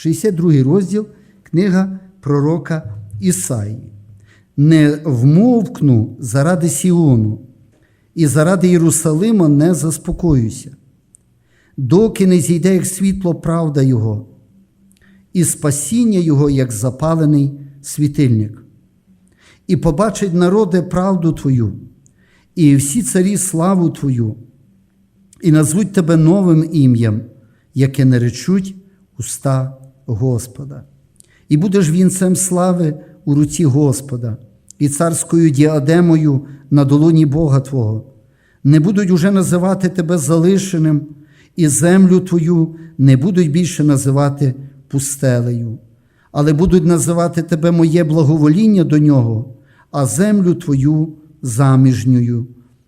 62 розділ, книга пророка Ісаї. Не вмовкну заради Сіону, і заради Єрусалима не заспокоюся, доки не зійде як світло правда Його, і спасіння Його, як запалений світильник. І побачить народи правду Твою, і всі царі славу Твою, і назвуть Тебе новим ім'ям, яке наречуть уста Господа. І будеш вінцем слави у руці Господа, і царською діадемою на долоні Бога Твого. Не будуть уже називати тебе залишеним, і землю Твою не будуть більше називати пустелею, але будуть називати тебе моє благовоління до нього, а землю Твою заміжньою.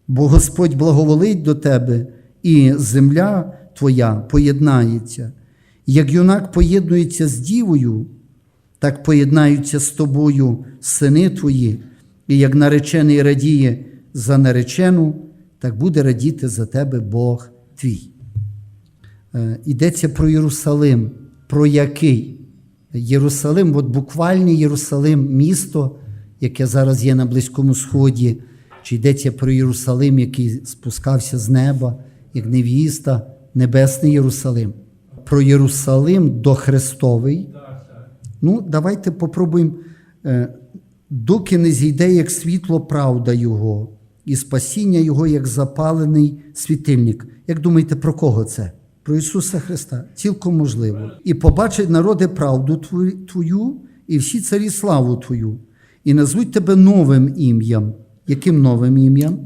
Бо Господь благоволить до тебе, і земля Твоя поєднається. Як юнак поєднується з дівою, так поєднаються з тобою сини твої, і як наречений радіє за наречену, так буде радіти за тебе Бог твій. Е, Йдеться про Єрусалим. Про який? Єрусалим, от буквальний Єрусалим, місто, яке зараз є на Близькому Сході, чи йдеться про Єрусалим, який спускався з неба, як невіста, Небесний Єрусалим. Про Єрусалим до Христовий. Ну, давайте попробуємо, е, доки не зійде як світло правда Його, і спасіння Його як запалений світильник. Як думаєте, про кого це? Про Ісуса Христа? Цілком можливо. І побачить народи правду Твою, і всі царі славу Твою, і назвуть тебе новим ім'ям. Яким новим ім'ям?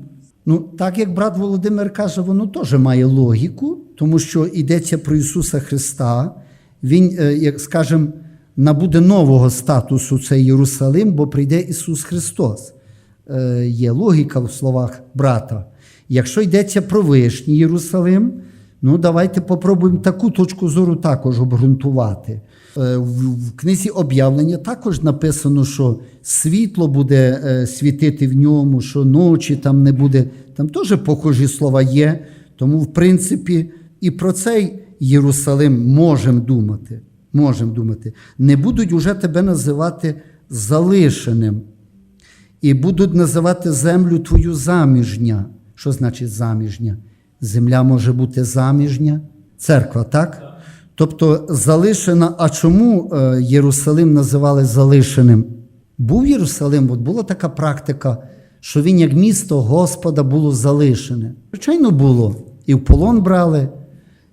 Ну, так як брат Володимир каже, воно теж має логіку, тому що йдеться про Ісуса Христа. Він, е, як скажемо, набуде нового статусу цей Єрусалим, бо прийде Ісус Христос. Е, Є логіка в словах брата. Якщо йдеться про вишній Єрусалим, ну давайте попробуємо таку точку зору також обґрунтувати. Е, В книзі об'явлення також написано, що світло буде світити в ньому, що ночі там не буде. Там теж похожі слова є. Тому, в принципі, і про цей Єрусалим можемо думати. Можемо думати. Не будуть уже тебе називати залишеним, і будуть називати землю твою заміжня. Що значить заміжня? Земля може бути заміжня, церква, так? Тобто залишена. А чому е, Єрусалим називали залишеним? Був Єрусалим, от була така практика, що він, як місто Господа, було залишене. Звичайно, було. І в полон брали,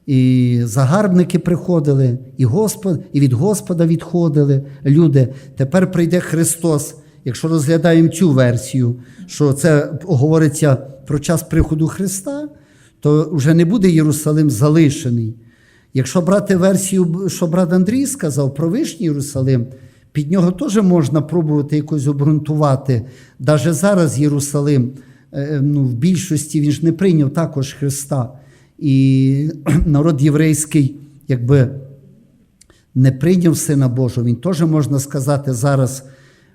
і загарбники приходили, і, Господ, і від Господа відходили люди. Тепер прийде Христос. Якщо розглядаємо цю версію, що це говориться про час приходу Христа, то вже не буде Єрусалим залишений. Якщо брати версію, що брат Андрій сказав про Вишній Єрусалим, під нього теж можна пробувати якось обґрунтувати. Навіть зараз Єрусалим е, ну, в більшості він ж не прийняв також Христа. І народ єврейський, якби не прийняв Сина Божого, він теж можна сказати зараз.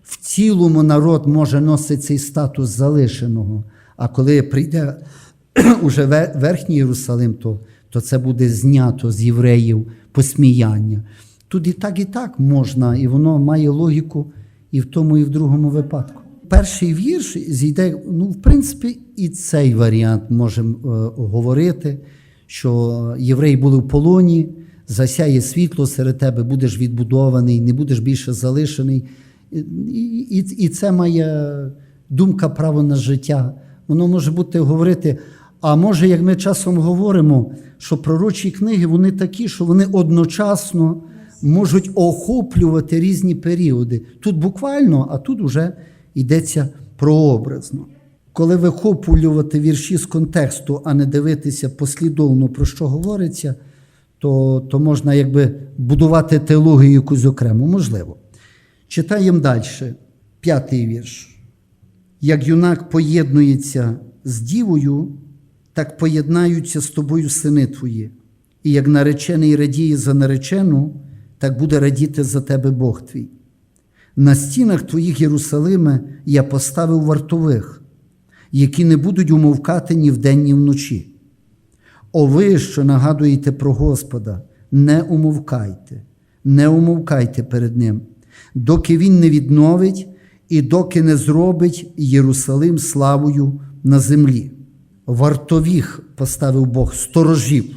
В цілому народ може носити цей статус залишеного. А коли прийде уже верхній Єрусалим, то, то це буде знято з євреїв посміяння. Тут і так, і так можна, і воно має логіку і в тому, і в другому випадку. Перший вірш зійде, ну, в принципі, і цей варіант можемо е, говорити, що євреї були в полоні, засяє світло серед тебе, будеш відбудований, не будеш більше залишений. І, і, і це має думка право на життя. Воно може бути говорити. А може, як ми часом говоримо, що пророчі книги вони такі, що вони одночасно можуть охоплювати різні періоди. Тут буквально, а тут вже йдеться прообразно. Коли вихоплювати вірші з контексту, а не дивитися послідовно про що говориться, то, то можна якби будувати теологію якусь окремо, можливо. Читаємо далі, п'ятий вірш. Як юнак поєднується з дівою, так поєднаються з тобою сини твої. І як наречений радіє за наречену, так буде радіти за тебе Бог твій. На стінах твоїх Єрусалиме я поставив вартових, які не будуть умовкати ні вдень, ні вночі. О ви, що нагадуєте про Господа, не умовкайте, не умовкайте перед ним, доки він не відновить і доки не зробить Єрусалим славою на землі. Вартовіх поставив Бог сторожів.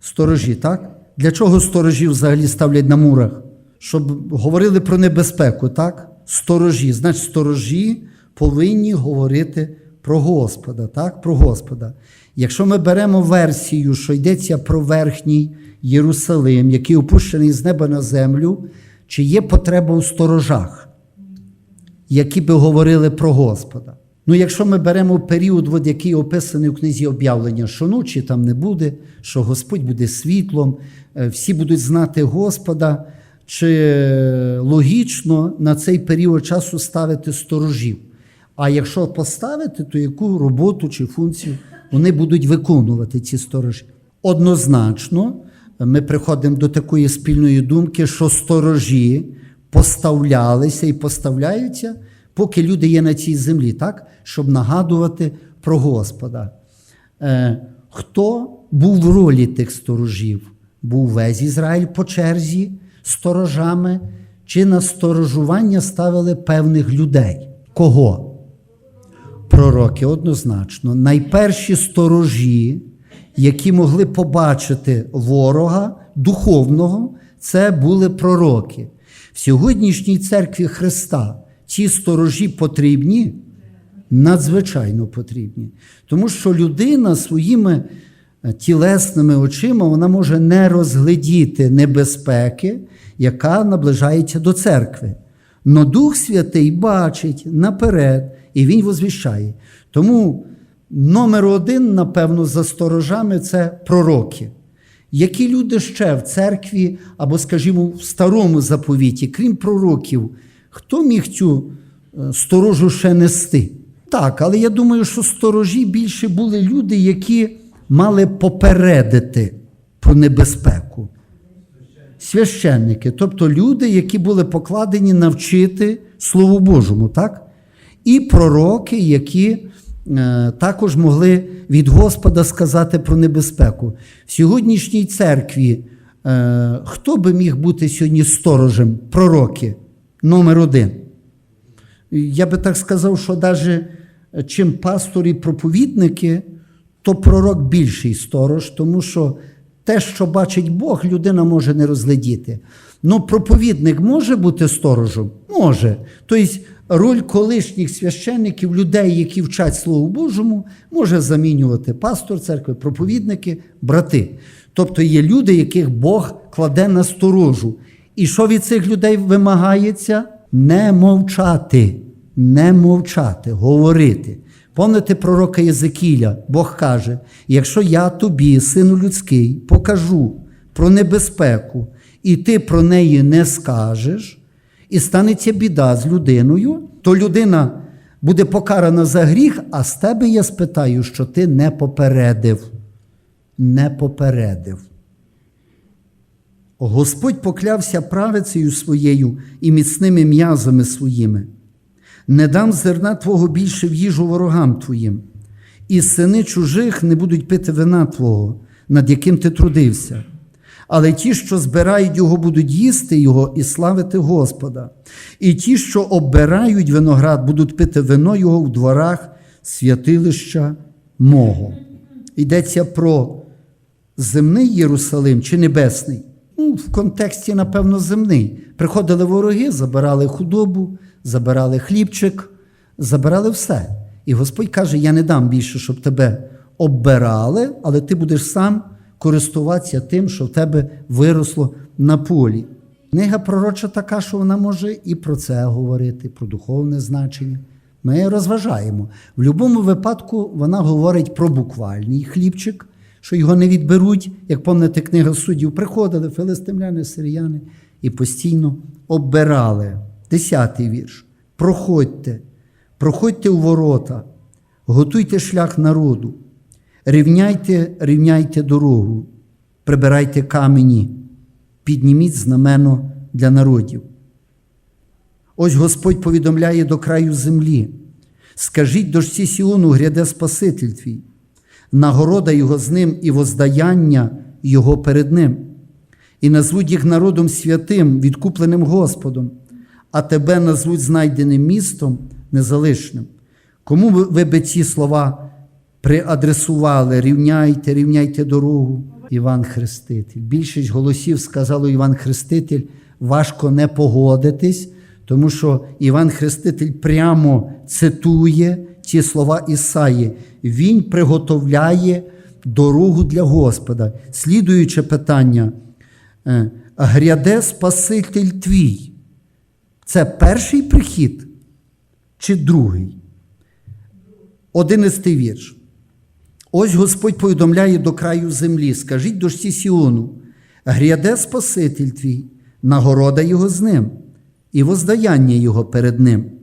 Сторожі, так? Для чого сторожів взагалі ставлять на мурах? Щоб говорили про небезпеку, так? Сторожі. Значить, сторожі повинні говорити про Господа, так? Про Господа. Якщо ми беремо версію, що йдеться про верхній Єрусалим, який опущений з неба на землю, чи є потреба у сторожах, які би говорили про Господа? Ну, якщо ми беремо період, от, який описаний у книзі об'явлення, що ночі там не буде, що Господь буде світлом, е, всі будуть знати Господа, чи логічно на цей період часу ставити сторожів? А якщо поставити, то яку роботу чи функцію вони будуть виконувати, ці сторожі? Однозначно, ми приходимо до такої спільної думки, що сторожі поставлялися і поставляються, поки люди є на цій землі, так? щоб нагадувати про Господа. Е, Хто був в ролі тих сторожів? Був весь Ізраїль по черзі сторожами, чи на сторожування ставили певних людей? Кого? Пророки однозначно. Найперші сторожі, які могли побачити ворога духовного, це були пророки. В сьогоднішній церкві Христа ці сторожі потрібні, надзвичайно потрібні. Тому що людина своїми е, тілесними очима вона може не розглядіти небезпеки, яка наближається до церкви. Но Дух Святий бачить наперед, і Він возвіщає. Тому номер один, напевно, за сторожами це пророки. Які люди ще в церкві, або, скажімо, в старому заповіті, крім пророків, хто міг цю е, сторожу ще нести? Так, але я думаю, що сторожі більше були люди, які мали попередити про небезпеку. Священники, тобто люди, які були покладені навчити Слову Божому, так? І пророки, які е, також могли від Господа сказати про небезпеку. В сьогоднішній церкві е, хто би міг бути сьогодні сторожем? Пророки номер один. Я би так сказав, що навіть чим пастор і проповідники, то пророк більший сторож, тому що те, що бачить Бог, людина може не розглядіти. Ну, проповідник може бути сторожем? Може. Тобто роль колишніх священників, людей, які вчать Слову Божому, може замінювати пастор церкви, проповідники, брати. Тобто є люди, яких Бог кладе на сторожу. І що від цих людей вимагається? Не мовчати, не мовчати, говорити. Помните пророка Єзекіля, Бог каже: якщо я тобі, сину людський, покажу про небезпеку, і ти про неї не скажеш, і станеться біда з людиною, то людина буде покарана за гріх, а з тебе я спитаю, що ти не попередив. Не попередив. Господь поклявся правицею своєю і міцними м'язами своїми. Не дам зерна Твого більше в їжу ворогам Твоїм, і сини чужих не будуть пити вина Твого, над яким ти трудився. Але ті, що збирають його, будуть їсти його і славити Господа. І ті, що оббирають виноград, будуть пити вино його в дворах святилища мого. Йдеться про земний Єрусалим чи небесний? Ну, в контексті, напевно, земний. Приходили вороги, забирали худобу, забирали хлібчик, забирали все. І Господь каже: Я не дам більше, щоб тебе оббирали, але ти будеш сам користуватися тим, що в тебе виросло на полі. Книга пророча така, що вона може і про це говорити, про духовне значення. Ми розважаємо. В будь-якому випадку вона говорить про буквальний хлібчик, що його не відберуть, як пам'ятаєте, книга суддів, приходили филистимляни, сиріяни і постійно оббирали. Десятий вірш. Проходьте, проходьте у ворота, готуйте шлях народу, рівняйте, рівняйте дорогу, прибирайте камені, підніміть знамено для народів. Ось Господь повідомляє до краю землі. Скажіть дошці Сіону, гряде Спаситель твій, нагорода Його з ним і воздаяння Його перед Ним. і назвуть їх народом святим, відкупленим Господом, а тебе назвуть знайденим містом незалишним. Кому ви- би ці слова приадресували? Рівняйте, рівняйте дорогу. Іван Хреститель. Більшість голосів сказало Іван Хреститель, важко не погодитись, тому що Іван Хреститель прямо цитує ці слова Ісаї. Він приготовляє дорогу для Господа. Слідуюче питання: е, гряде Спаситель твій. Це перший прихід чи другий? Одинадцятий вірш. Ось Господь повідомляє до краю землі, скажіть дошці Сіону, гряде Спаситель твій, нагорода його з ним, і воздаяння його перед ним.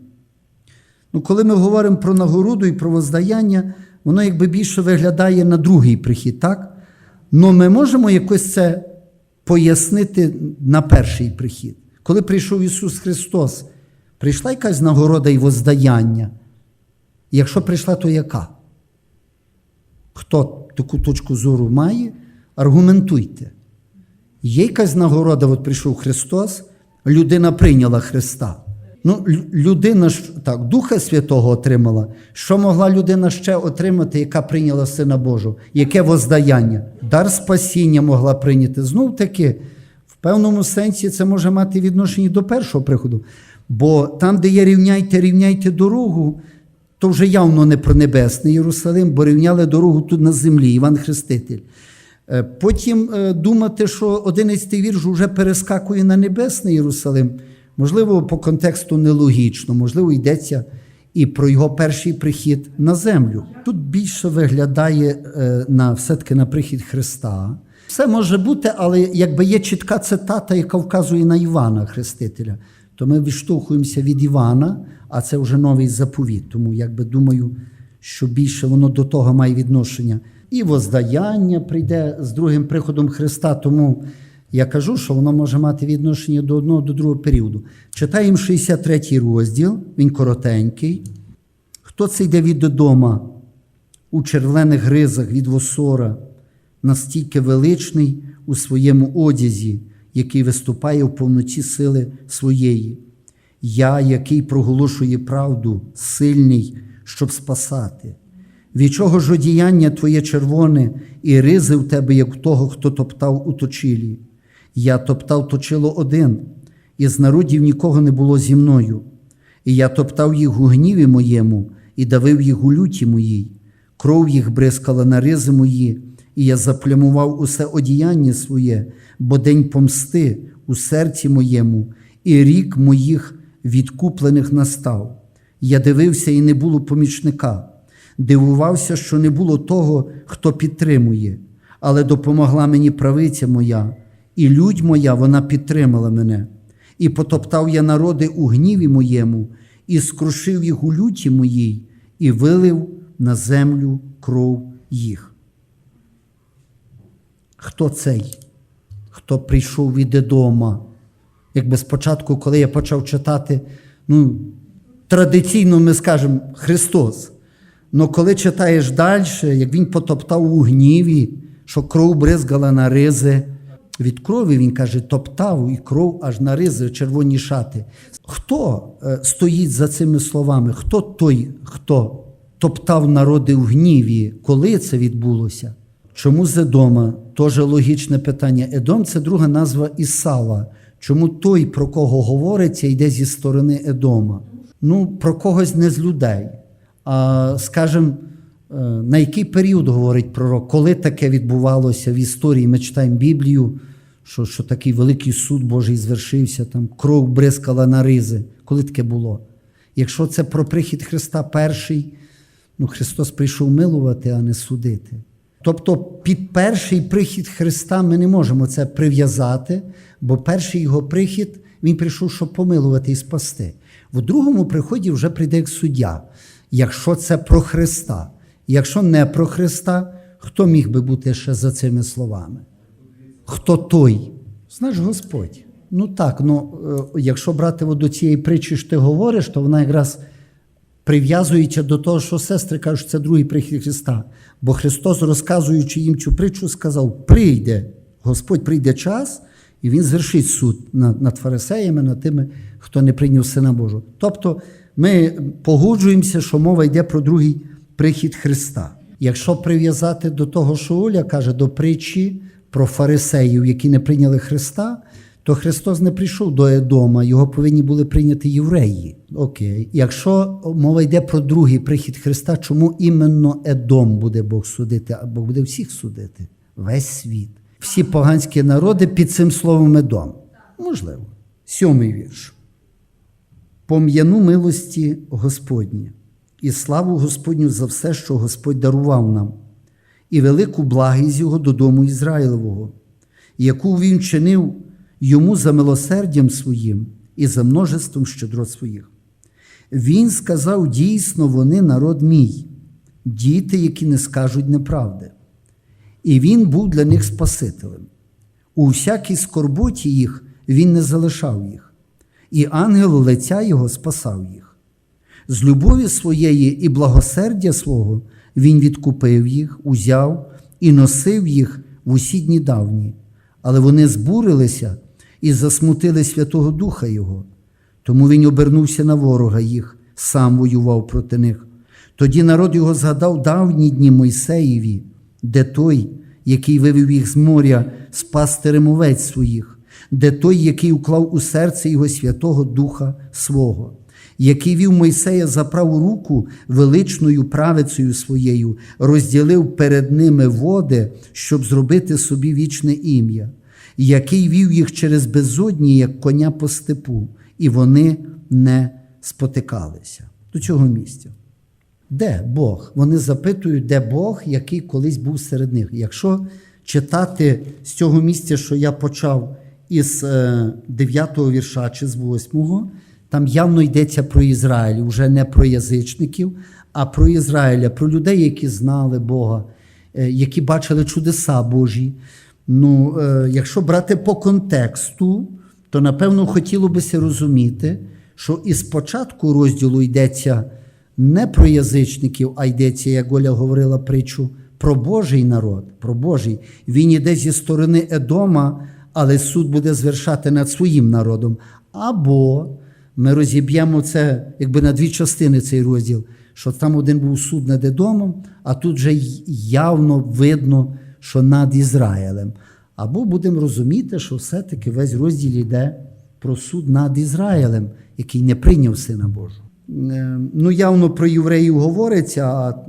Ну, коли ми говоримо про нагороду і про воздаяння, воно якби більше виглядає на другий прихід, так? Ну ми можемо якось це пояснити на перший прихід. Коли прийшов Ісус Христос, прийшла якась нагорода і воздаяння. Якщо прийшла, то яка? Хто таку точку зору має, аргументуйте. Є якась нагорода, от прийшов Христос, людина прийняла Христа. Ну, людина ж так, Духа Святого отримала. Що могла людина ще отримати, яка прийняла Сина Божого? Яке воздаяння? Дар спасіння могла прийняти. Знов таки, в певному сенсі це може мати відношення до першого приходу. Бо там, де є рівняйте, рівняйте дорогу, то вже явно не про небесний Єрусалим, бо рівняли дорогу тут на землі, Іван Хреститель. Е, Потім е, думати, що 11 вірш вже перескакує на небесний Єрусалим, можливо, по контексту нелогічно, можливо, йдеться і про його перший прихід на землю. Тут більше виглядає е, на все-таки на прихід Христа. Все може бути, але якби є чітка цитата, яка вказує на Івана Хрестителя, то ми відштовхуємося від Івана, а це вже новий заповіт. Тому якби думаю, що більше воно до того має відношення. І воздаяння прийде з другим приходом Христа. Тому я кажу, що воно може мати відношення до одного до другого періоду. Читаємо 63 розділ, він коротенький. Хто це йде від додома у червлених гризах від восора, настільки величний у своєму одязі, який виступає в повноті сили своєї. Я, який проголошує правду, сильний, щоб спасати. Від чого ж одіяння твоє червоне, і ризи в тебе, як того, хто топтав у точилі. Я топтав точило один, і з народів нікого не було зі мною. І я топтав їх у гніві моєму, і давив їх у люті моїй. Кров їх бризкала на ризи мої, і я заплямував усе одіяння своє, бо день помсти у серці моєму, і рік моїх відкуплених настав. Я дивився, і не було помічника. Дивувався, що не було того, хто підтримує, але допомогла мені правиця моя, і людь моя вона підтримала мене. І потоптав я народи у гніві моєму, і скрушив їх у люті моїй, і вилив на землю кров їх. Хто цей? Хто прийшов від Едома? Якби спочатку, коли я почав читати, ну, традиційно ми скажемо Христос. Но коли читаєш далі, як він потоптав у гніві, що кров бризгала на ризи, від крові він каже, топтав і кров аж на ризи, червоні шати. Хто е, стоїть за цими словами? Хто той, хто топтав народи в гніві? Коли це відбулося? Чому з Едома? Теж логічне питання. Едом це друга назва Ісава. Чому той, про кого говориться, йде зі сторони Едома? Ну, про когось не з людей. А скажімо, е, на який період говорить пророк, коли таке відбувалося в історії? Ми читаємо Біблію, що, що такий великий суд Божий звершився, там кров бризкала на ризи. Коли таке було? Якщо це про прихід Христа перший, ну Христос прийшов милувати, а не судити. Тобто під перший прихід Христа ми не можемо це прив'язати, бо перший його прихід він прийшов, щоб помилувати і спасти. В другому приході вже прийде як суддя, якщо це про Христа. Якщо не про Христа, хто міг би бути ще за цими словами? Хто той? Знаєш Господь. Ну так, ну е, якщо брати до цієї притчі, що ти говориш, то вона якраз прив'язується до того, що сестри кажуть, що це другий прихід Христа. Бо Христос, розказуючи їм цю притчу, сказав: прийде, Господь прийде час, І він звершить суд над, над фарисеями, над тими, хто не прийняв Сина Божого. Тобто ми погоджуємося, що мова йде про другий прихід Христа. Якщо прив'язати до того, що Оля каже, до притчі про фарисеїв, які не прийняли Христа, то Христос не прийшов до Едома, його повинні були прийняти євреї. Окей. Якщо мова йде про другий прихід Христа, чому іменно Едом буде Бог судити, а Бог буде всіх судити? Весь світ. Всі поганські народи під цим словом Едом. Можливо. Сьомий вірш. Пом'яну милості Господні і славу Господню за все, що Господь дарував нам, і велику благість Його додому Ізраїлевого, яку він чинив йому за милосердям своїм і за множеством щедрот своїх. Він сказав: дійсно, вони народ мій, діти, які не скажуть неправди. І він був для них Спасителем. У всякій скорботі їх він не залишав їх, і ангел лиця його спасав їх. З любові своєї і благосердя свого він відкупив їх, узяв і носив їх в усі дні давні, але вони збурилися і засмутили Святого Духа Його. Тому він обернувся на ворога їх, сам воював проти них. Тоді народ його згадав давні дні Мойсеєві, де той, який вивів їх з моря, спас теремовець своїх, де той, який уклав у серце його Святого Духа свого, який вів Мойсея за праву руку величною правицею своєю, розділив перед ними води, щоб зробити собі вічне ім'я, який вів їх через безодні, як коня по степу, і вони не спотикалися. До цього місця. Де Бог? Вони запитують, де Бог, який колись був серед них. Якщо читати з цього місця, що я почав із 9 вірша чи з 8, там явно йдеться про Ізраїль, вже не про язичників, а про Ізраїля, про людей, які знали Бога, е, які бачили чудеса Божі. Ну, е, якщо брати по контексту, то напевно хотіло бися розуміти, що із початку розділу йдеться не про язичників, а йдеться, як Оля говорила притчу, про Божий народ, про Божий. Він іде зі сторони Едома, але суд буде звершати над своїм народом. Або ми розіб'ємо це якби на дві частини цей розділ, що там один був суд над Едомом, а тут вже явно видно, що над Ізраїлем. Або будемо розуміти, що все-таки весь розділ йде про суд над Ізраїлем, який не прийняв Сина Божого. Е, Ну, явно про євреїв говориться, а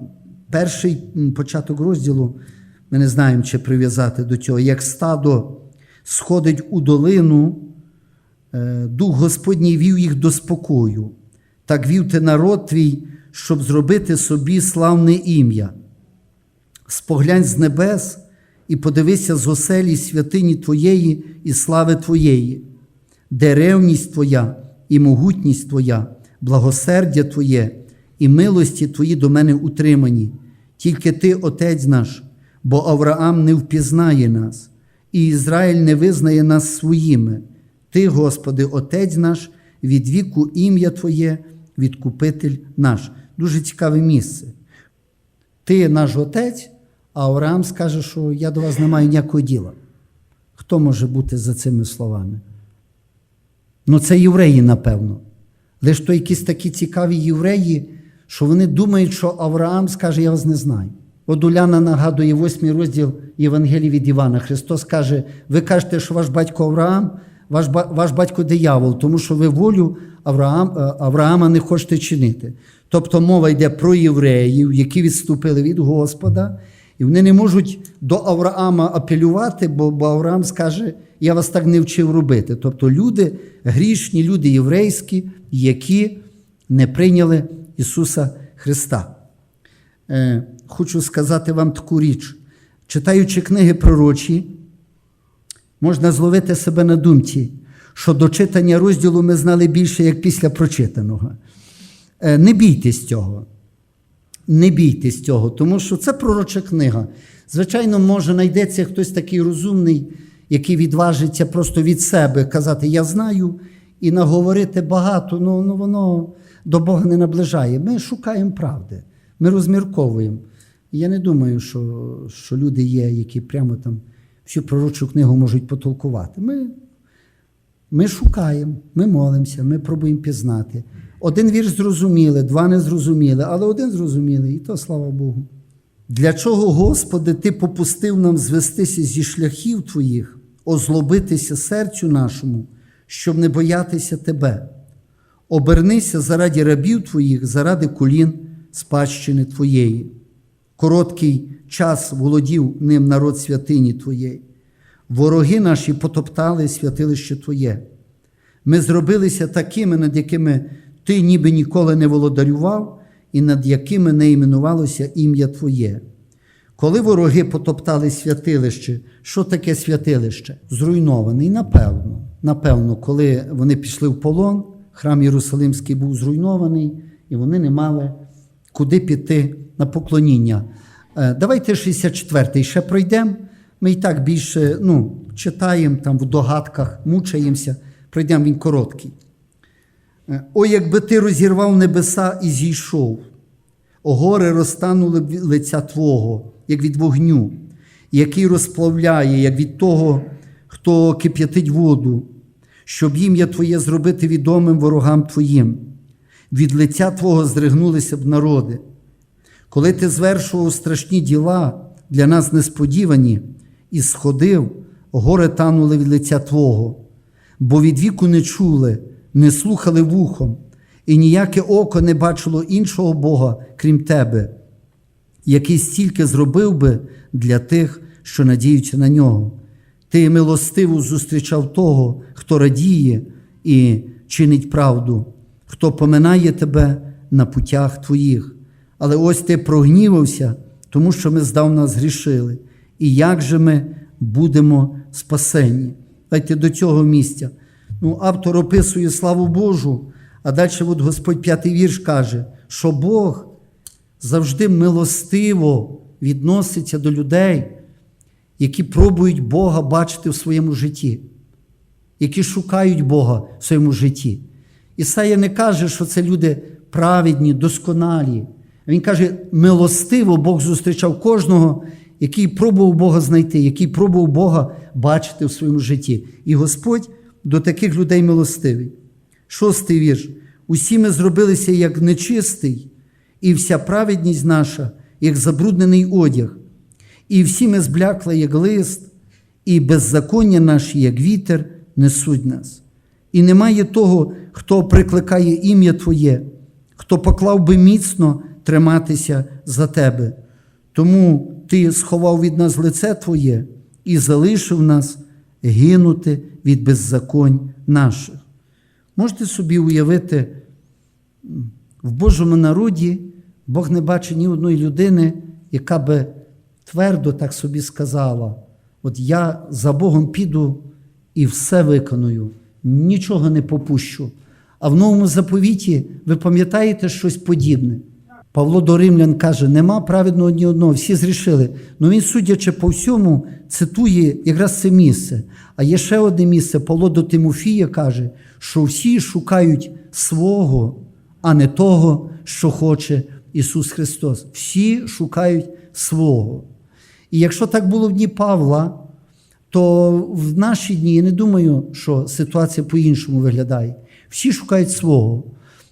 перший початок розділу ми не знаємо, чи прив'язати до цього. Як стадо сходить у долину, дух Господній вів їх до спокою, так вів ти народ твій, щоб зробити собі славне ім'я. Споглянь з небес і подивися з оселі святині Твоєї і слави Твоєї, де ревність Твоя і могутність Твоя, благосердя Твоє і милості Твої до мене утримані. Тільки Ти, Отець наш, бо Авраам не впізнає нас, і Ізраїль не визнає нас своїми. Ти, Господи, Отець наш, від віку ім'я Твоє, відкупитель наш. Дуже цікаве місце. Ти наш Отець, а Авраам скаже, що я до вас не маю ніякого діла. Хто може бути за цими словами? Ну, це євреї, напевно. Лише то якісь такі цікаві євреї, що вони думають, що Авраам скаже, я вас не знаю. От Уляна нагадує восьмий розділ Євангелії від Івана. Христос каже: ви кажете, що ваш батько Авраам, ваш ваш батько диявол, тому що ви волю Авраам, Авраама не хочете чинити. Тобто мова йде про євреїв, які відступили від Господа, і вони не можуть до Авраама апелювати, бо, бо Авраам скаже, я вас так не вчив робити. Тобто люди, грішні, люди єврейські, які не прийняли Ісуса Христа. Е, Хочу сказати вам таку річ. Читаючи книги пророчі, можна зловити себе на думці, що до читання розділу ми знали більше, як після прочитаного. Е, Не бійтесь цього. Не бійтесь цього, тому що це пророча книга. Звичайно, може знайдеться хтось такий розумний, який відважиться просто від себе казати Я знаю і наговорити багато, ну, ну воно до Бога не наближає. Ми шукаємо правди, ми розмірковуємо. Я не думаю, що, що люди є, які прямо там всю пророчу книгу можуть потолкувати. Ми Ми шукаємо, ми молимося, ми пробуємо пізнати. Один вірш зрозуміли, два не зрозуміли, але один зрозумілий, і то слава Богу. Для чого, Господи, Ти попустив нам звестися зі шляхів Твоїх, озлобитися серцю нашому, щоб не боятися Тебе? Обернися заради рабів Твоїх, заради колін спадщини Твоєї. Короткий час володів ним народ святині Твоєї. Вороги наші потоптали святилище Твоє. Ми зробилися такими, над якими Ти ніби ніколи не володарював, і над якими не іменувалося ім'я Твоє. Коли вороги потоптали святилище, що таке святилище? Зруйнований, напевно. Напевно, коли вони пішли в полон, храм Єрусалимський був зруйнований, і вони не мали куди піти на поклоніння. Е, Давайте 64-й ще пройдемо. Ми і так більше ну, читаємо там в догадках, мучаємося, пройдемо він короткий. Е, О, якби ти розірвав небеса і зійшов, о гори розтанули б лиця Твого, як від вогню, який розплавляє, як від того, хто кип'ятить воду, щоб ім'я Твоє зробити відомим ворогам Твоїм. Від лиця Твого здригнулися б народи. Коли ти звершував страшні діла для нас несподівані, і сходив, гори танули від лиця Твого, бо від віку не чули, не слухали вухом, і ніяке око не бачило іншого Бога, крім Тебе, який стільки зробив би для тих, що надіються на нього. Ти милостиво зустрічав того, хто радіє і чинить правду, хто поминає тебе на путях твоїх. Але ось ти прогнівався, тому що ми здавна згрішили. І як же ми будемо спасені? Дайте до цього місця. Ну, автор описує славу Божу, а далі от Господь п'ятий вірш каже, що Бог завжди милостиво відноситься до людей, які пробують Бога бачити в своєму житті, які шукають Бога в своєму житті. Ісая не каже, що це люди праведні, досконалі. Він каже, милостиво Бог зустрічав кожного, який пробував Бога знайти, який пробував Бога бачити в своєму житті. І Господь до таких людей милостивий. Шостий вірш. Усі ми зробилися як нечистий, і вся праведність наша, як забруднений одяг, і всі ми зблякли, як лист, і беззаконня наші, як вітер, несуть нас. І немає того, хто прикликає ім'я Твоє, хто поклав би міцно триматися за Тебе. Тому Ти сховав від нас лице Твоє і залишив нас гинути від беззаконь наших. Можете собі уявити, в Божому народі Бог не бачить ні одної людини, яка би твердо так собі сказала: от я за Богом піду і все виконую, нічого не попущу. А в новому заповіті ви пам'ятаєте щось подібне? Павло до Римлян каже: нема праведного ні одного, всі зрішили. Ну він, судячи по всьому, цитує якраз це місце. А є ще одне місце, Павло до Тимофія каже, що всі шукають свого, а не того, що хоче Ісус Христос. Всі шукають свого. І якщо так було в дні Павла, то в наші дні я не думаю, що ситуація по-іншому виглядає. Всі шукають свого.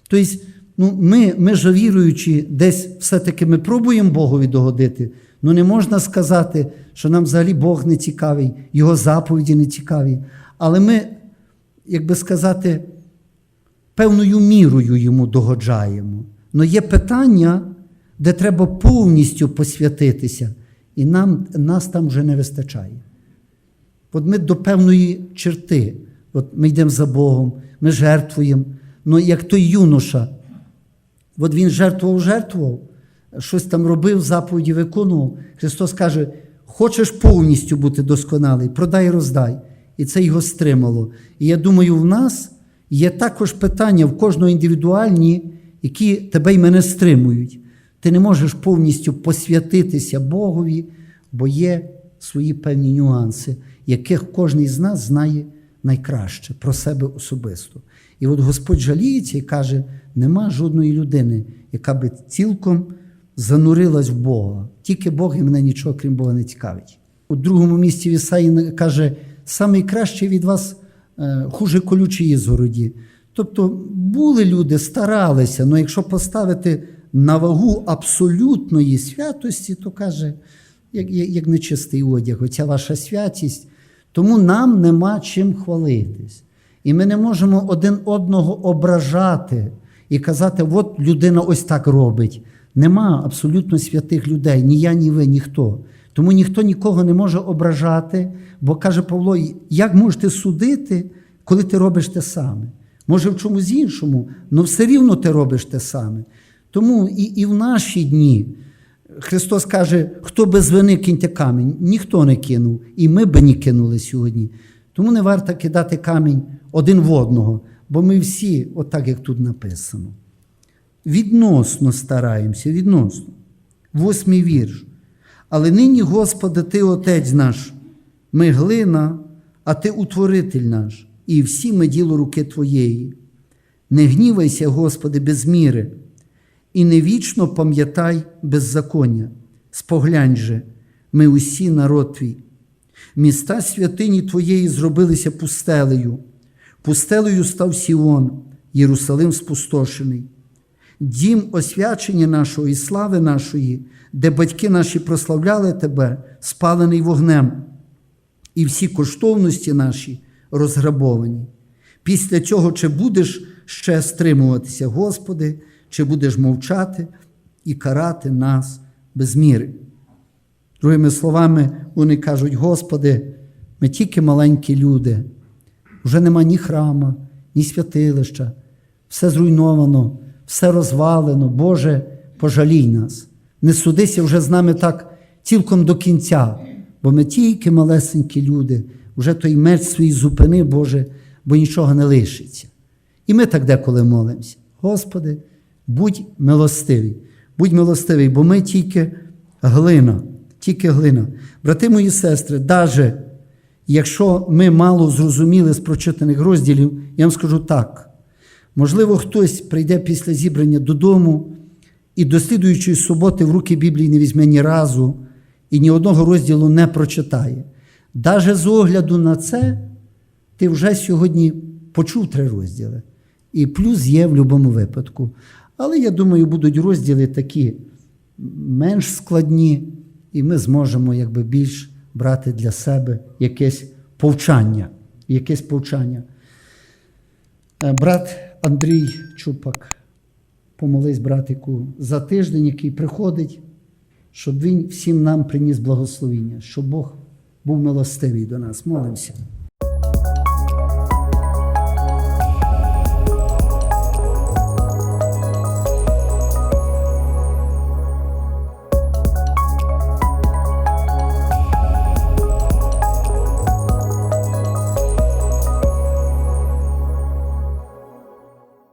Тобто, ну, ми, ми ж віруючи, десь все-таки ми пробуємо Богові догодити. Ну не можна сказати, що нам взагалі Бог не цікавий, Його заповіді не цікаві. Але ми, як би сказати, певною мірою йому догоджаємо. Но є питання, де треба повністю посвятитися, і нам, нас там вже не вистачає. От ми до певної черти, от ми йдемо за Богом, ми жертвуємо. Ну, як той юноша, от він жертвував, жертвував, щось там робив, заповіді виконував. Христос каже: хочеш повністю бути досконалий, продай, роздай. І це його стримало. І я думаю, в нас є також питання в кожного індивідуальні, які тебе й мене стримують. Ти не можеш повністю посвятитися Богові, бо є свої певні нюанси, яких кожен з нас знає найкраще про себе особисто. І от Господь жаліється і каже: нема жодної людини, яка би цілком занурилась в Бога. Тільки Бог і мене нічого, крім Бога, не цікавить. У другому місці в Ісаї каже, найкраще від вас е, хуже колючі ізгороді. Тобто були люди, старалися, але якщо поставити на вагу абсолютної святості, то каже, як, як, як нечистий одяг, оця ваша святість, тому нам нема чим хвалитись. І ми не можемо один одного ображати і казати, от людина ось так робить. Нема абсолютно святих людей, ні я, ні ви, ніхто. Тому ніхто нікого не може ображати, бо каже Павло, як можете судити, коли ти робиш те саме? Може, в чомусь іншому, але все рівно ти робиш те саме. Тому і, і в наші дні Христос каже, хто без вини киньте камінь, ніхто не кинув, і ми би не кинули сьогодні. Тому не варто кидати камінь один в одного, бо ми всі, отак як тут написано, відносно стараємося, відносно. Восьмий вірш. Але нині, Господи, Ти Отець наш, ми глина, а Ти утворитель наш, і всі ми діло руки Твоєї. Не гнівайся, Господи, без міри, і не вічно пам'ятай беззаконня. Споглянь же, ми усі народ Твій. Міста святині Твоєї зробилися пустелею, пустелею став Сіон, Єрусалим спустошений. Дім освячення нашого і слави нашої, де батьки наші прославляли Тебе, спалений вогнем, і всі коштовності наші розграбовані. Після цього чи будеш ще стримуватися, Господи, чи будеш мовчати і карати нас без міри. Другими словами, вони кажуть: Господи, ми тільки маленькі люди, вже нема ні храма, ні святилища, все зруйновано, все розвалено. Боже, пожалій нас. Не судися вже з нами так цілком до кінця, бо ми тільки малесенькі люди, вже той меч свій зупини, Боже, бо нічого не лишиться. І ми так деколи молимося. Господи, будь милостивий, будь милостивий, бо ми тільки глина, тільки глина. Брати мої сестри, навіть якщо ми мало зрозуміли з прочитаних розділів, я вам скажу так. Можливо, хтось прийде після зібрання додому і до суботи в руки Біблії не візьме ні разу і ні одного розділу не прочитає. Даже з огляду на це, ти вже сьогодні почув три розділи. І плюс є в будь-якому випадку. Але я думаю, будуть розділи такі менш складні, і ми зможемо якби більш брати для себе якесь повчання. Якесь повчання. Е, Брат Андрій Чупак, помолись братику за тиждень, який приходить, щоб він всім нам приніс благословіння, щоб Бог був милостивий до нас. Молимося.